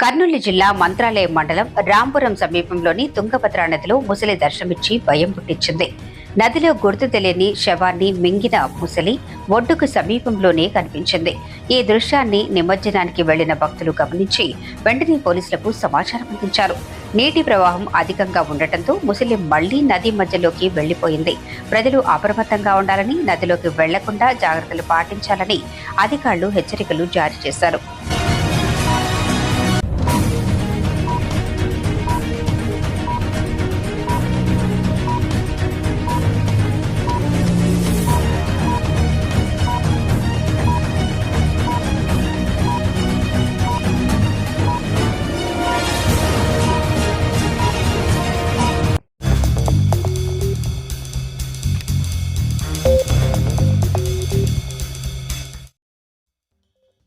కర్నూలు జిల్లా మంత్రాలయం మండలం రాంపురం సమీపంలోని తుంగభద్రా నదిలో ముసలి దర్శనమిచ్చి భయం పుట్టించింది. నదిలో గుర్తు తెలియని శవాన్ని మింగిన ముసలి ఒడ్డుకు సమీపంలోనే కనిపించింది. ఈ దృశ్యాన్ని నిమజ్జనానికి వెళ్ళిన భక్తులు గమనించి వెంటనే పోలీసులకు సమాచారం అందించారు. నీటి ప్రవాహం అధికంగా ఉండటంతో ముసలి మళ్ళీ నది మధ్యలోకి వెళ్ళిపోయింది ప్రజలు అప్రమత్తంగా ఉండాలని నదిలోకి వెళ్ళకుండా జాగ్రత్తలు పాటించాలని అధికారులు హెచ్చరికలు జారీ చేశారు.